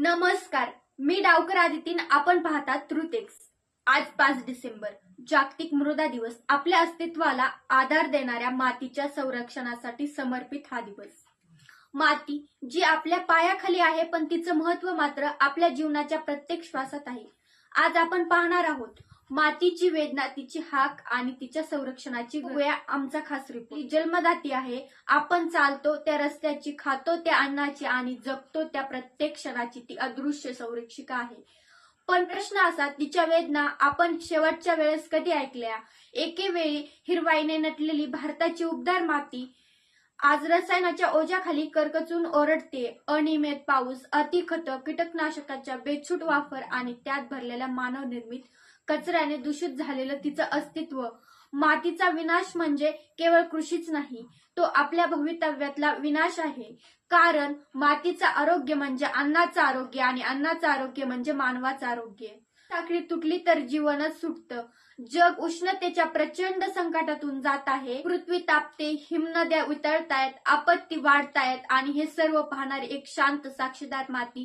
नमस्कार मी डावकर आदितीन आपण पाहतात त्रुतेक्स आज पाच डिसेंबर जागतिक मृदा दिवस. आपल्या अस्तित्वाला आधार देणाऱ्या मातीच्या संरक्षणासाठी समर्पित हा दिवस. माती जी आपल्या पायाखाली आहे पण तिचं महत्त्व मात्र आपल्या जीवनाच्या प्रत्येक श्वासात आहे. आज आपण पाहणार आहोत मातीची वेदना तिची हाक आणि तिच्या संरक्षणाची गोया आमचा खास रिपोर्ट ती जन्मदाती आहे. आपण चालतो त्या रस्त्याची खातो त्या अन्नाची आणि जगतो त्या प्रत्येक क्षणाची. ती अदृश्य संरक्षिका आहे. पण प्रश्न असा तिच्या वेदना आपण शेवटच्या वेळेस कधी ऐकल्या? एके वेळी हिरवाईने नटलेली भारताची उबदार माती आज रसायनाच्या ओझ्याखाली करकचून ओरडते. अनियमित पाऊस अतिखत कीटकनाशकाच्या बेछूट वापर आणि त्यात भरलेल्या मानव निर्मित कचऱ्याने दूषित झालेलं तिचं अस्तित्व. मातीचा विनाश म्हणजे केवळ कृषीच नाही तो आपल्या भवितव्यातला विनाश आहे. कारण मातीचं आरोग्य म्हणजे अन्नाचं आरोग्य आणि अन्नाचं आरोग्य म्हणजे मानवाचं आरोग्य. साखळी तुटली तर जीवनच सुटतं. जग उष्णतेच्या प्रचंड संकटातून जात आहे. पृथ्वी तापते हिमनद्या उतळतायत आपत्ती वाढतायत आणि हे सर्व पाहणारी एक शांत साक्षीदार माती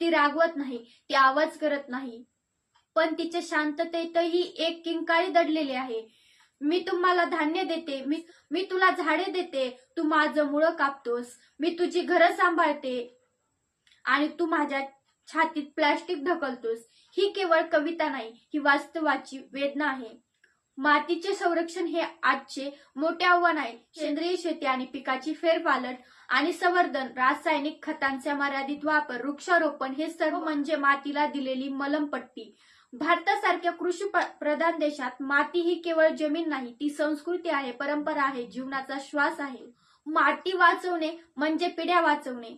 ती रागवत नाही ती आवाज करत नाही. पण तिच्या शांततेतही एक किंकाळी दडलेली आहे. मी तुम्हाला धान्य देते मी मी तुला झाडे देते तू माझं मुळं कापतोस मी तुझी घरं सांभाळते आणि तू माझ्या छातीत प्लास्टिक ढकलतोस. ही केवळ कविता नाही ही वास्तवाची वेदना आहे. मातीचे संरक्षण हे आजचे मोठे आव्हान आहे. सेंद्रिय शेती आणि पिकाची फेरपालट आणि संवर्धन रासायनिक खतांचा मर्यादित वापर वृक्षारोपण हे सर्व म्हणजे मातीला दिलेली मलमपट्टी. भारतासारख्या कृषी प्रधान देशात माती ही केवळ जमीन नाही ती संस्कृती आहे परंपरा आहे जीवनाचा श्वास आहे. माती वाचवणे म्हणजे पिढ्या वाचवणे.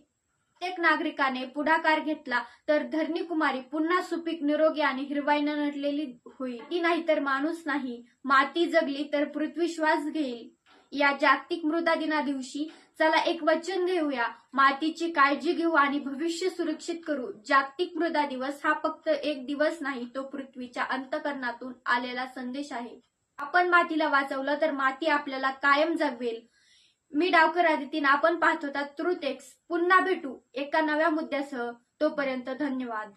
प्रत्येक नागरिकाने पुढाकार घेतला तर धरणी कुमारी पुन्हा सुपीक निरोगी आणि हिरवाईनं नटलेली होईल. ती नाही तर माणूस नाही. माती जगली तर पृथ्वी श्वास घेईल. या जागतिक मृदा दिना दिवशी चला एक वचन घेऊया. मातीची काळजी घेऊ आणि भविष्य सुरक्षित करू. जागतिक मृदा दिवस हा फक्त एक दिवस नाही तो पृथ्वीच्या अंतकरणातून आलेला संदेश आहे. आपण मातीला वाचवलं तर माती आपल्याला कायम जगवेल. मी डावकर आदितीन आपण पाहत होता ट्रुथ पुन्हा भेटू एका नव्या मुद्द्यासह. तोपर्यंत धन्यवाद.